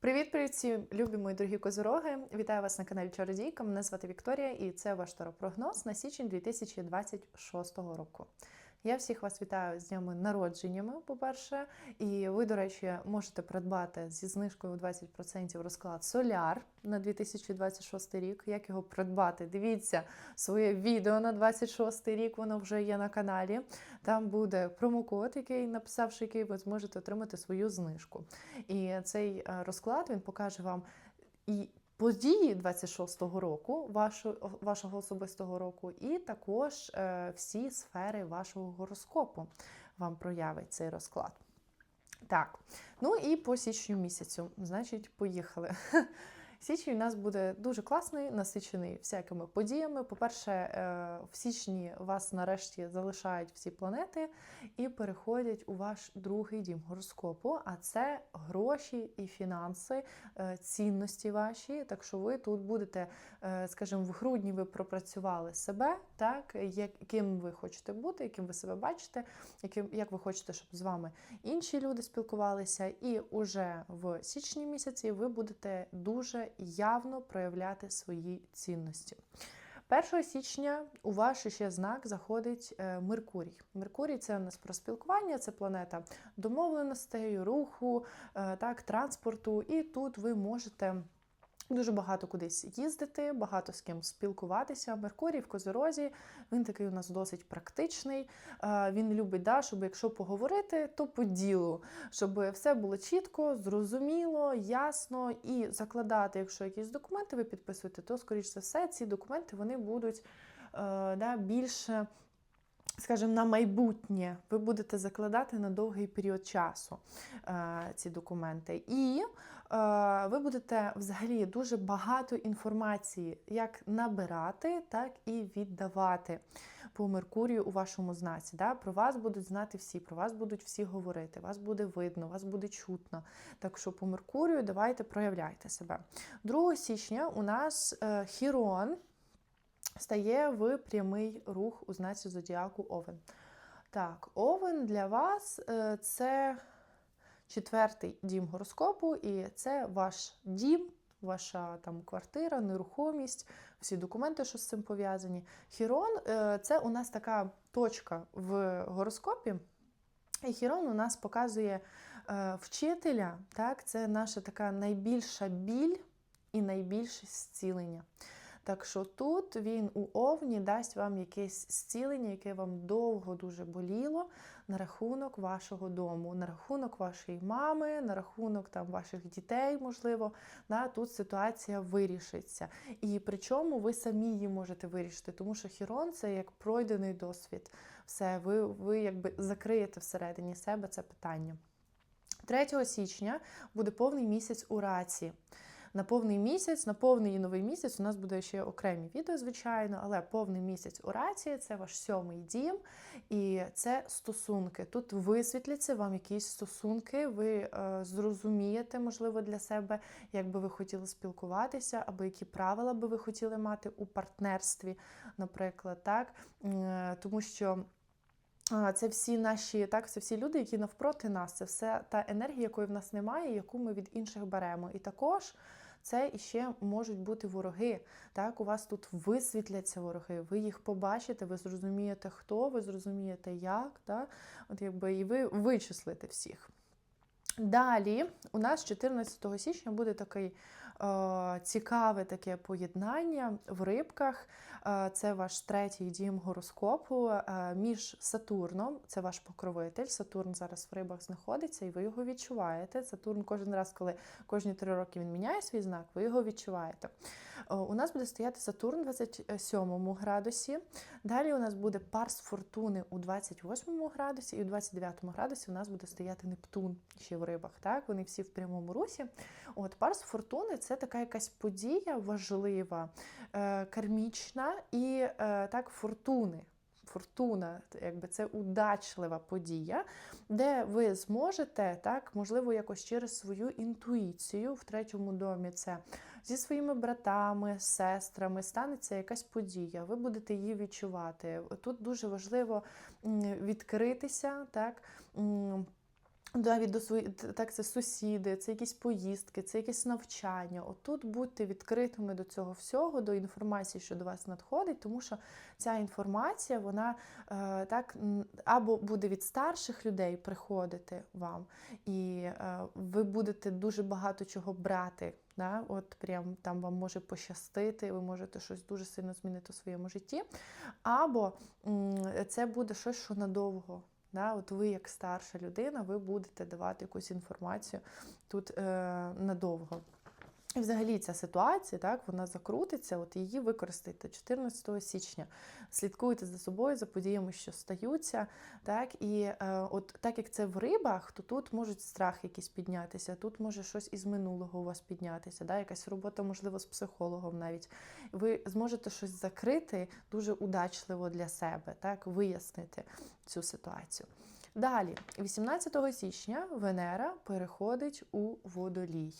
Привіт-привіт всім, любі мої дорогі козороги! Вітаю вас на каналі Чародійка. Мене звати Вікторія, і це ваш таропрогноз на січень 2026 року. Я всіх вас вітаю з днями народженнями, по-перше. І ви, до речі, можете придбати зі знижкою 20% розклад Соляр на 2026 рік. Як його придбати? Дивіться своє відео на 26 рік, воно вже є на каналі. Там буде промокод, який написавши який ви зможете отримати свою знижку. І цей е, розклад він покаже вам і події 26-го року, вашого, вашого особистого року, і також е, всі сфери вашого гороскопу вам проявить цей розклад. Так, ну і по січню місяцю, значить, поїхали. Січень у нас буде дуже класний, насичений всякими подіями. По-перше, е, в січні вас нарешті залишають всі планети і переходять у ваш другий дім гороскопу. А це гроші і фінанси, е, цінності ваші. Так що ви тут будете, е, скажімо, в грудні ви пропрацювали себе, так яким ви хочете бути, яким ви себе бачите, яким як ви хочете, щоб з вами інші люди спілкувалися. І уже в січні місяці ви будете дуже явно проявляти свої цінності. 1 січня у ваш ще знак заходить е, Меркурій. Меркурій це у нас про спілкування, це планета домовленостей, руху, е, так, транспорту. І тут ви можете. Дуже багато кудись їздити, багато з ким спілкуватися. Меркурій в Козорозі, він такий у нас досить практичний. Він любить, да, щоб якщо поговорити, то по ділу, щоб все було чітко, зрозуміло, ясно і закладати, якщо якісь документи ви підписуєте, то, скоріш за все, ці документи вони будуть е, більше. Скажімо, на майбутнє ви будете закладати на довгий період часу е, ці документи. І е, ви будете взагалі дуже багато інформації як набирати, так і віддавати по Меркурію у вашому знаці. Да? Про вас будуть знати всі, про вас будуть всі говорити, вас буде видно, вас буде чутно. Так що по Меркурію давайте проявляйте себе. 2 січня у нас е, Хірон стає в прямий рух у знаці зодіаку Овен. Так, Овен для вас е, це четвертий дім гороскопу, і це ваш дім, ваша там квартира, нерухомість, всі документи, що з цим пов'язані. Хірон е, це у нас така точка в гороскопі. І Хірон у нас показує е, вчителя, так, це наша така найбільша біль і найбільше зцілення. Так що тут він у овні дасть вам якесь зцілення, яке вам довго дуже боліло на рахунок вашого дому, на рахунок вашої мами, на рахунок там ваших дітей, можливо. Да, Тут ситуація вирішиться. І причому ви самі її можете вирішити, тому що хірон це як пройдений досвід. Все, ви, ви якби закриєте всередині себе це питання. 3 січня буде повний місяць у раці на повний місяць, на повний і новий місяць у нас буде ще окремі відео, звичайно, але повний місяць у рації це ваш сьомий дім, і це стосунки. Тут висвітляться вам якісь стосунки, ви е, зрозумієте, можливо, для себе, як би ви хотіли спілкуватися, або які правила би ви хотіли мати у партнерстві, наприклад, так, е, тому що. Це всі наші, так, це всі люди, які навпроти нас. Це все та енергія, якої в нас немає, яку ми від інших беремо. І також це іще можуть бути вороги. Так, у вас тут висвітляться вороги, ви їх побачите, ви зрозумієте, хто, ви зрозумієте, як, так? От якби і ви вичислите всіх. Далі, у нас 14 січня буде такий цікаве таке поєднання в рибках. Е, це ваш третій дім гороскопу е, між Сатурном, це ваш покровитель. Сатурн зараз в рибах знаходиться, і ви його відчуваєте. Сатурн кожен раз, коли кожні три роки він міняє свій знак, ви його відчуваєте. Е, у нас буде стояти Сатурн у 27 градусі. Далі у нас буде Парс Фортуни у 28 градусі, і у 29 градусі у нас буде стояти Нептун ще в рибах. Так, Вони всі в прямому русі. От Парс Фортуни це така якась подія важлива, кармічна і так фортуни. Фортуна, якби це удачлива подія, де ви зможете, так, можливо, якось через свою інтуїцію в третьому домі це зі своїми братами, сестрами станеться якась подія, ви будете її відчувати. Тут дуже важливо відкритися, так навіть до свої, так, це сусіди, це якісь поїздки, це якесь навчання. Отут будьте відкритими до цього всього, до інформації, що до вас надходить, тому що ця інформація, вона е, так або буде від старших людей приходити вам, і е, ви будете дуже багато чого брати. Да? От прям там вам може пощастити, ви можете щось дуже сильно змінити у своєму житті. Або це буде щось, що надовго. Да, От ви, як старша людина, ви будете давати якусь інформацію тут е, надовго. І взагалі ця ситуація, так, вона закрутиться, от її використайте 14 січня. Слідкуйте за собою, за подіями, що стаються. Так, І е, от так як це в рибах, то тут можуть страх якийсь піднятися, тут може щось із минулого у вас піднятися, да, якась робота, можливо, з психологом навіть. Ви зможете щось закрити дуже удачливо для себе, так, вияснити цю ситуацію. Далі, 18 січня Венера переходить у водолій.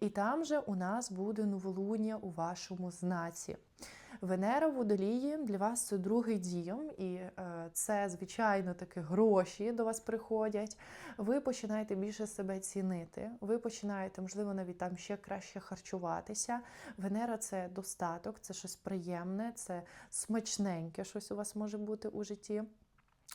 І там же у нас буде новолуння у вашому знаці. Венера в водолії для вас це другий дім, і е, це, звичайно, таки гроші до вас приходять. Ви починаєте більше себе цінити, ви починаєте, можливо, навіть там ще краще харчуватися. Венера це достаток, це щось приємне, це смачненьке, щось у вас може бути у житті.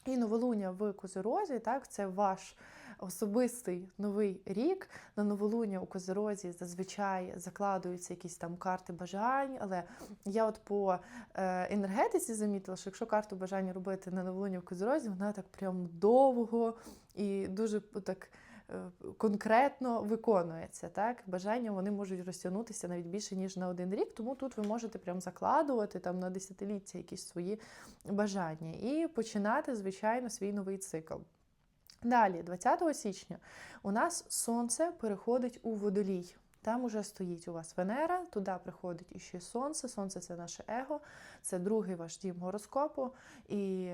І новолуння в Козирозі, так, це ваш особистий новий рік. На новолуння у Козирозі зазвичай закладуються якісь там карти бажань. Але я от по е, енергетиці замітила, що якщо карту бажання робити на новолуння в Козирозі, вона так прям довго і дуже так. Конкретно виконується. Так? Бажання вони можуть розтягнутися навіть більше, ніж на один рік, тому тут ви можете прям закладувати там на десятиліття якісь свої бажання і починати, звичайно, свій новий цикл. Далі, 20 січня, у нас сонце переходить у водолій. Там уже стоїть у вас Венера, туди приходить іще Сонце. Сонце це наше его, це другий ваш дім гороскопу. І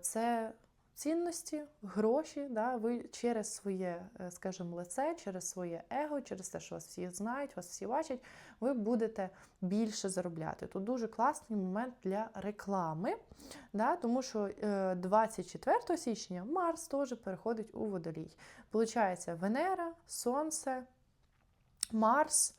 це цінності, гроші. Да, Ви через своє, е, скажімо, лице, через своє его, через те, що вас всі знають, вас всі бачать, ви будете більше заробляти. Тут дуже класний момент для реклами, да, тому що 24 е, січня Марс теж переходить у водолій. Получається Венера, Сонце, Марс.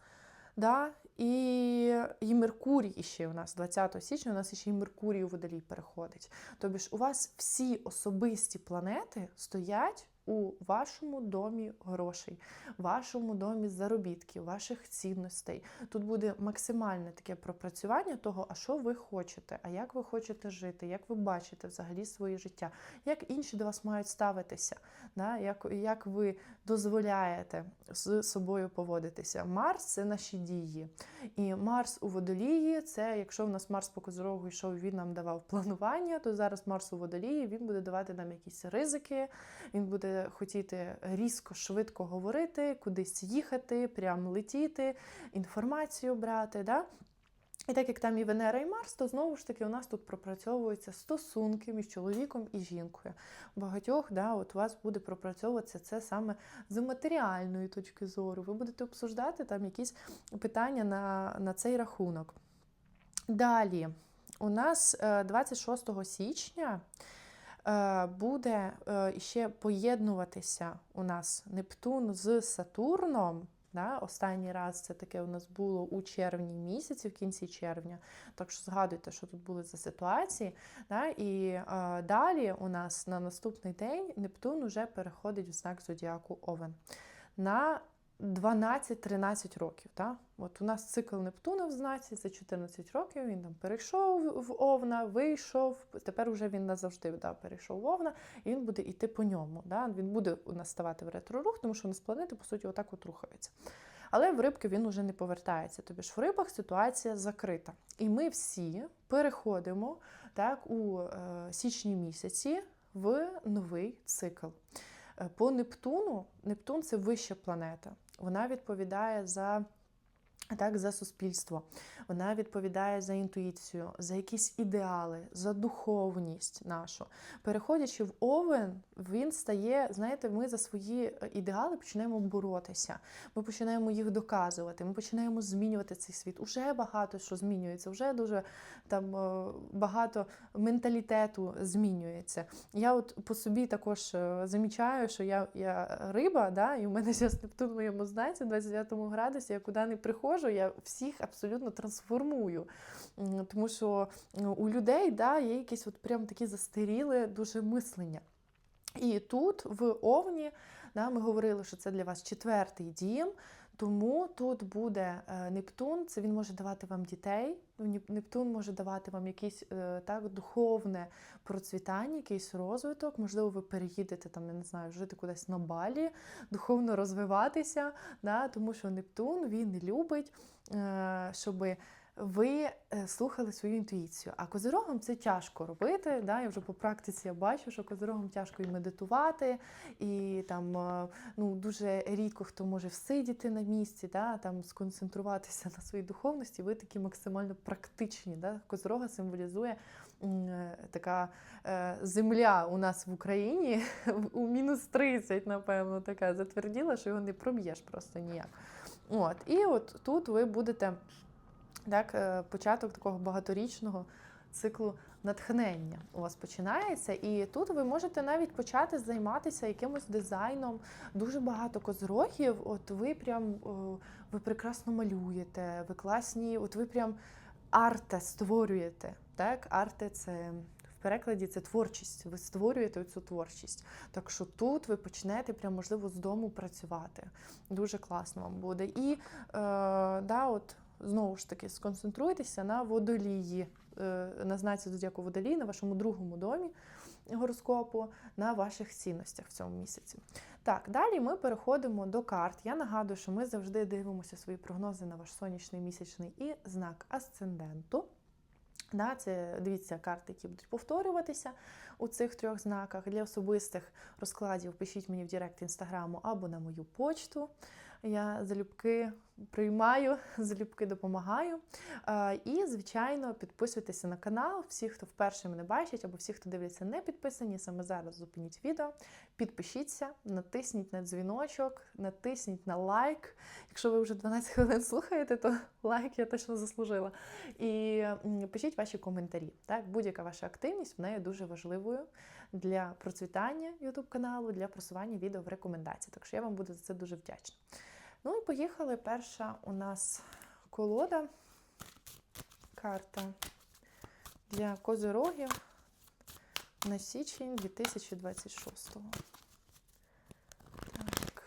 Да? І і Меркурій ще у нас 20 січня, у нас ще й Меркурій у водолій переходить. Тобто у вас всі особисті планети стоять у вашому домі грошей, вашому домі заробітків, ваших цінностей. Тут буде максимальне таке пропрацювання того, а що ви хочете, а як ви хочете жити, як ви бачите взагалі своє життя, як інші до вас мають ставитися, да? як, як ви дозволяєте з собою поводитися. Марс це наші дії. І Марс у водолії це, якщо в нас Марс по козорогу йшов, він нам давав планування, то зараз Марс у водолії він буде давати нам якісь ризики, він буде хотіти різко, швидко говорити, кудись їхати, прямо летіти, інформацію брати. Да? І так як там і Венера, і Марс, то знову ж таки у нас тут пропрацьовуються стосунки між чоловіком і жінкою. Багатьох да, от у вас буде пропрацьовуватися це саме з матеріальної точки зору. Ви будете обсуждати там якісь питання на, на цей рахунок. Далі, у нас 26 е, січня. Е, буде е, ще поєднуватися у нас Нептун з Сатурном. Да? Останній раз це таке у нас було у червні місяці, в кінці червня. Так що згадуйте, що тут були за ситуації. Да? І е, далі у нас на наступний день Нептун вже переходить в знак зодіаку Овен. На 12-13 років. Так? От У нас цикл Нептуна в знаці це 14 років, він там перейшов в Овна, вийшов, тепер вже він назавжди да, перейшов в Овна, і він буде йти по ньому. Да? Він буде у нас ставати в ретрорух, тому що у нас планети, по суті, отак от рухаються. Але в рибки він уже не повертається. Тобі ж в рибах ситуація закрита. І ми всі переходимо так, у е, січні місяці в новий цикл. Е, по Нептуну, Нептун це вища планета. Вона відповідає за Так, за суспільство. Вона відповідає за інтуїцію, за якісь ідеали, за духовність нашу. Переходячи в овен, він стає, знаєте, ми за свої е, ідеали починаємо боротися. Ми починаємо їх доказувати, ми починаємо змінювати цей світ. Уже багато що змінюється, вже дуже там е, багато менталітету змінюється. Я от по собі також е, замічаю, що я я риба, да, і у мене зараз Нептун в моєму знаці, 29 градусі, я куди не приходжу, я всіх абсолютно трансформую. Тому що е, у людей да, є якісь от прям такі застаріли дуже мислення. І тут, в Овні, да, ми говорили, що це для вас четвертий дім. Тому тут буде е, Нептун, це він може давати вам дітей. Нептун може давати вам якесь е, так духовне процвітання, якийсь розвиток. Можливо, ви переїдете там, я не знаю, жити кудись на балі, духовно розвиватися. Да, тому що Нептун він любить, щоби. щоб ви е, слухали свою інтуїцію. А козирогам це тяжко робити. Да? Я вже по практиці я бачу, що козирогам тяжко і медитувати, і там е, ну, дуже рідко хто може всидіти на місці, да? там сконцентруватися на своїй духовності. Ви такі максимально практичні. Да? Козирога символізує е, така земля у нас в Україні у мінус 30, напевно, така затверділа, що його не проб'єш просто ніяк. От, і от тут ви будете так, е, початок такого багаторічного циклу натхнення у вас починається. І тут ви можете навіть почати займатися якимось дизайном. Дуже багато козрогів. От ви прям ви прекрасно малюєте, ви класні, от ви прям арте створюєте. Так, арте це. В перекладі це творчість. Ви створюєте цю творчість. Так що тут ви почнете прям, можливо, з дому працювати. Дуже класно вам буде. І е, да, от знову ж таки сконцентруйтеся на водолії, е, на знаці зодіаку водолій, на вашому другому домі гороскопу, на ваших цінностях в цьому місяці. Так, далі ми переходимо до карт. Я нагадую, що ми завжди дивимося свої прогнози на ваш сонячний, місячний і знак асценденту. Да, це дивіться карти, які будуть повторюватися у цих трьох знаках. Для особистих розкладів пишіть мені в Директ інстаграму або на мою почту. Я залюбки приймаю, залюбки допомагаю. І, звичайно, підписуйтеся на канал. Всі, хто вперше мене бачить, або всі, хто дивляться, не підписані, саме зараз зупиніть відео, підпишіться, натисніть на дзвіночок, натисніть на лайк. Якщо ви вже 12 хвилин слухаєте, то лайк я точно заслужила. І пишіть ваші коментарі. Так, будь-яка ваша активність вона є дуже важливою для процвітання YouTube каналу, для просування відео в рекомендації. Так що я вам буду за це дуже вдячна. Ну і поїхали. Перша у нас колода, карта для козирогів на січень 2026. Так.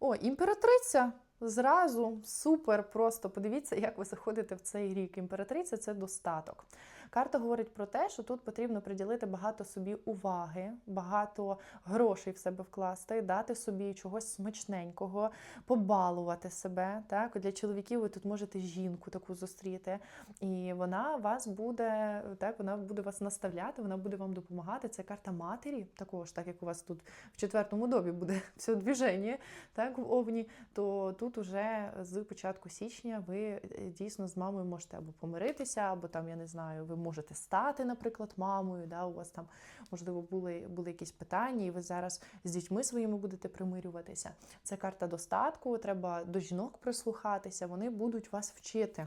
О, імператриця. Зразу супер просто. Подивіться, як ви заходите в цей рік. Імператриця це достаток. Карта говорить про те, що тут потрібно приділити багато собі уваги, багато грошей в себе вкласти, дати собі чогось смачненького, побалувати себе. Так? Для чоловіків ви тут можете жінку таку зустріти, і вона вас буде, так, вона буде вас наставляти, вона буде вам допомагати. Це карта матері, також, так як у вас тут в четвертому добі буде все движення, так, в овні, то тут уже з початку січня ви е, дійсно з мамою можете або помиритися, або там, я не знаю, ви можете стати, наприклад, мамою. Да, У вас там, можливо, були, були якісь питання, і ви зараз з дітьми своїми будете примирюватися. Це карта достатку, треба до жінок прислухатися, вони будуть вас вчити.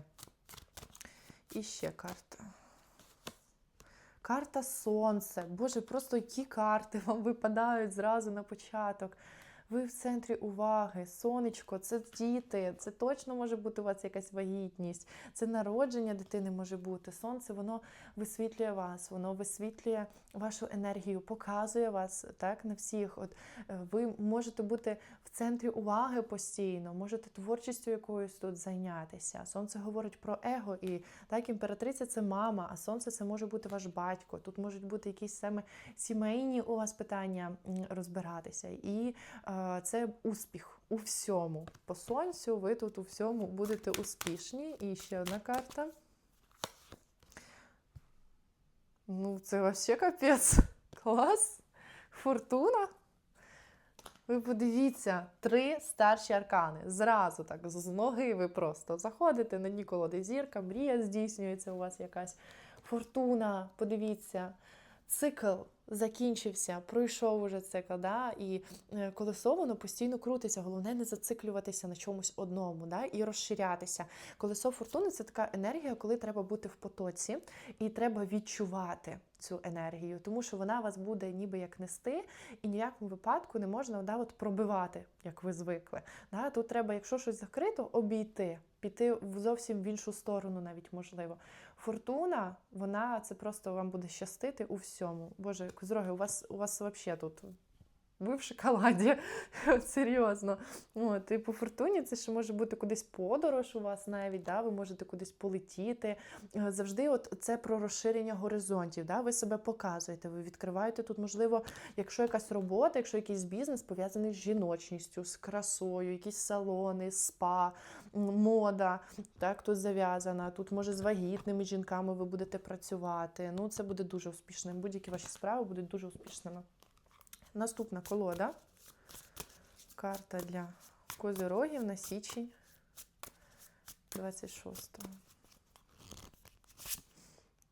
І ще карта. Карта Сонце. Боже, просто які карти вам випадають зразу на початок. Ви в центрі уваги, сонечко, це діти, це точно може бути у вас якась вагітність, це народження дитини може бути. Сонце воно висвітлює вас, воно висвітлює вашу енергію, показує вас так на всіх. От е, ви можете бути в центрі уваги постійно, можете творчістю якоюсь тут зайнятися. Сонце говорить про его, і так імператриця це мама, а сонце це може бути ваш батько. Тут можуть бути якісь саме сімейні у вас питання розбиратися. І е, це успіх у всьому. По сонцю ви тут у всьому будете успішні. І ще одна карта. Ну, це вообще капець. Клас. Фортуна. Ви подивіться, три старші аркани. Зразу так, з ноги ви просто заходите на дні колоди зірка, мрія здійснюється у вас якась фортуна. Подивіться, цикл закінчився, пройшов уже цикл, да? і е, колесо воно постійно крутиться. Головне не зациклюватися на чомусь одному да? і розширятися. Колесо фортуни це така енергія, коли треба бути в потоці, і треба відчувати цю енергію, тому що вона вас буде ніби як нести, і ніякому випадку не можна да, от пробивати, як ви звикли. Да? Тут треба, якщо щось закрито, обійти, піти в зовсім в іншу сторону, навіть можливо. Фортуна, вона це просто вам буде щастити у всьому. Боже, козроги, у вас у вас взагалі тут. Ви в шоколаді, От серйозно. О, типу, фортуні це ще може бути кудись подорож у вас навіть, да? ви можете кудись полетіти. Е, Завжди от це про розширення горизонтів. Да? Ви себе показуєте, ви відкриваєте тут, можливо, якщо якась робота, якщо якийсь бізнес пов'язаний з жіночністю, з красою, якісь салони, спа, мода, так, тут зав'язана. Тут, може, з вагітними жінками ви будете працювати. Ну, це буде дуже успішним. Будь-які ваші справи будуть дуже успішними. Наступна колода. Карта для козирогів на січень 26-го.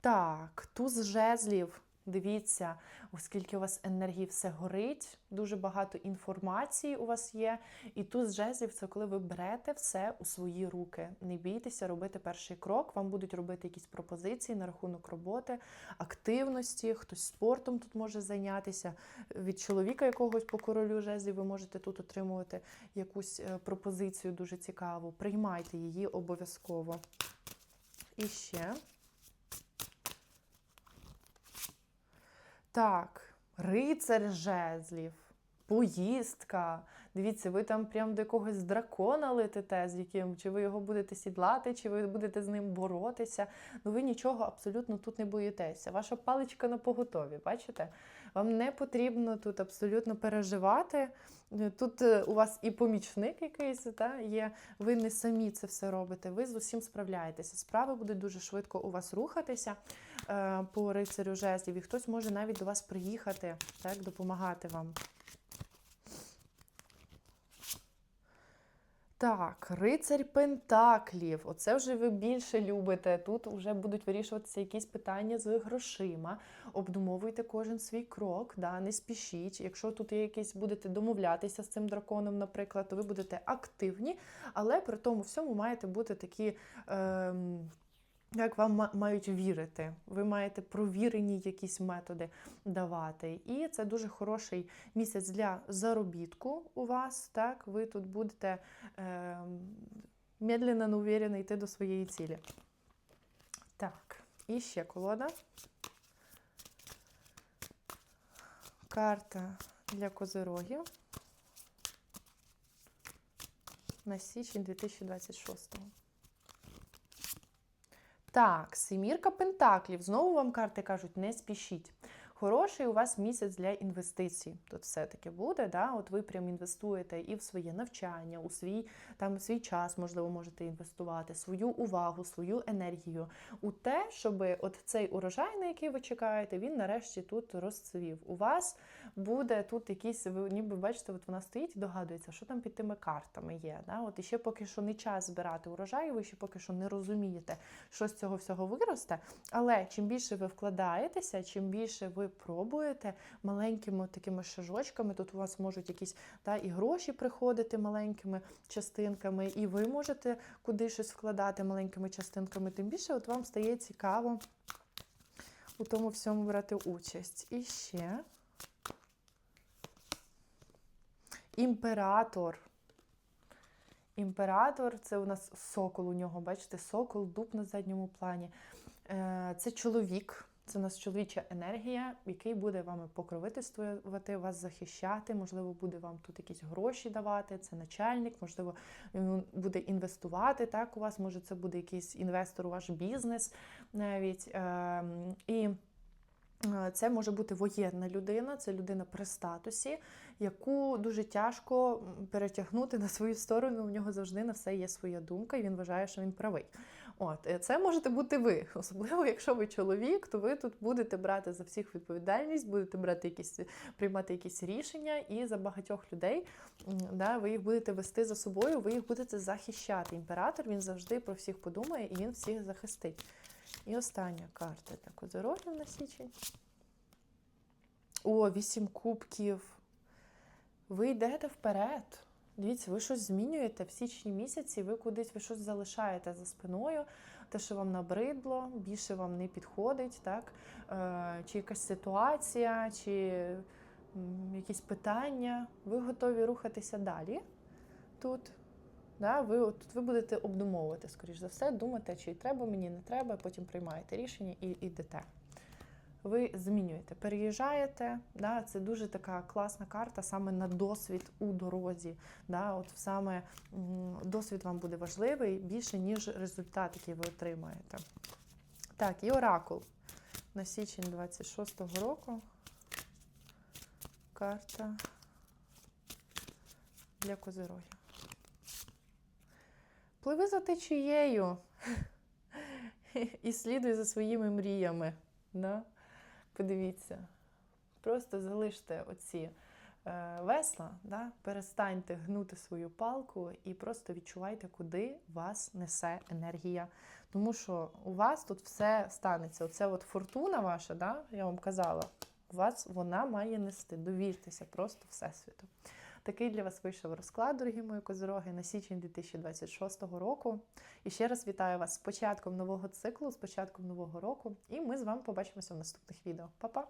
Так, туз жезлів. Дивіться, оскільки у вас енергії все горить, дуже багато інформації у вас є. І туз жезлів це коли ви берете все у свої руки. Не бійтеся робити перший крок. Вам будуть робити якісь пропозиції на рахунок роботи, активності, хтось спортом тут може зайнятися. Від чоловіка якогось по королю жезлів ви можете тут отримувати якусь е, пропозицію дуже цікаву. Приймайте її обов'язково. І ще. Так, рицар жезлів, поїздка. Дивіться, ви там прям до якогось дракона летите, з яким, чи ви його будете сідлати, чи ви будете з ним боротися. Ну ви нічого абсолютно тут не боїтеся. Ваша паличка на поготові, бачите? Вам не потрібно тут абсолютно переживати. Тут е, у вас і помічник якийсь та, є, ви не самі це все робите, ви з усім справляєтеся. Справи будуть дуже швидко у вас рухатися по рицарю жезлів, і хтось може навіть до вас приїхати, так, допомагати вам. Так, рицарь Пентаклів. Оце вже ви більше любите. Тут вже будуть вирішуватися якісь питання з грошима. Обдумовуйте кожен свій крок, да, не спішіть. Якщо тут якісь будете домовлятися з цим драконом, наприклад, то ви будете активні, але при тому всьому маєте бути такі. Ем, як вам мають вірити, ви маєте провірені якісь методи давати. І це дуже хороший місяць для заробітку у вас. Так, ви тут будете е, медленно, но уверенно йти до своєї цілі. Так, і ще колода. Карта для козирогів на січень 2026 так, семірка пентаклів. Знову вам карти кажуть, не спішіть. Хороший у вас місяць для інвестицій. Тут все-таки буде. Да? От ви прям інвестуєте і в своє навчання, у свій там свій час, можливо, можете інвестувати, свою увагу, свою енергію у те, щоб от цей урожай, на який ви чекаєте, він нарешті тут розцвів. У вас буде тут якийсь, ви ніби бачите, от вона стоїть і догадується, що там під тими картами є. Да? От і ще поки що не час збирати урожай, ви ще поки що не розумієте, що з цього всього виросте. Але чим більше ви вкладаєтеся, чим більше ви пробуєте маленькими такими шажочками, тут у вас можуть якісь та, і гроші приходити маленькими частинками, і ви можете куди щось вкладати маленькими частинками, тим більше от вам стає цікаво у тому всьому брати участь. І ще імператор. Імператор це у нас сокол у нього, бачите, сокол, дуб на задньому плані. Е, Це чоловік, це у нас чоловіча енергія, який буде вами покровительствувати, вас захищати, можливо, буде вам тут якісь гроші давати, це начальник, можливо, він буде інвестувати. Так, у вас, може, це буде якийсь інвестор у ваш бізнес навіть. Ем, І Е, Це може бути воєнна людина, це людина при статусі, яку дуже тяжко перетягнути на свою сторону. У нього завжди на все є своя думка, і він вважає, що він правий. От, е, це можете бути ви. Особливо, якщо ви чоловік, то ви тут будете брати за всіх відповідальність, будете брати якісь, приймати якісь рішення, і за багатьох людей да, ви їх будете вести за собою, ви їх будете захищати. Імператор він завжди про всіх подумає і він всіх захистить. І остання карта для козорогів на січень. О, вісім кубків. Ви йдете вперед. Дивіться, ви щось змінюєте в січні місяці, ви кудись ви щось залишаєте за спиною, те, що вам набридло, більше вам не підходить, так? Е, чи якась ситуація, чи якісь питання. Ви готові рухатися далі тут. Да? Ви, от, ви будете обдумовувати, скоріш за все, думати, чи треба мені, не треба, потім приймаєте рішення і йдете ви змінюєте, переїжджаєте. Да, Це дуже така класна карта саме на досвід у дорозі. Да, от саме досвід вам буде важливий більше, ніж результат, який ви отримаєте. Так, і оракул на січень 26-го року. Карта для козирогів. Пливи за течією і слідуй за своїми мріями. Да? Подивіться, просто залиште оці е, весла, да? перестаньте гнути свою палку і просто відчувайте, куди вас несе енергія. Тому що у вас тут все станеться. Оце от фортуна ваша, да? я вам казала, у вас вона має нести. Довіртеся просто Всесвіту. Такий для вас вийшов розклад, дорогі мої козороги, на січень 2026 року. І ще раз вітаю вас з початком нового циклу, з початком нового року. І ми з вами побачимося в наступних відео. Па-па!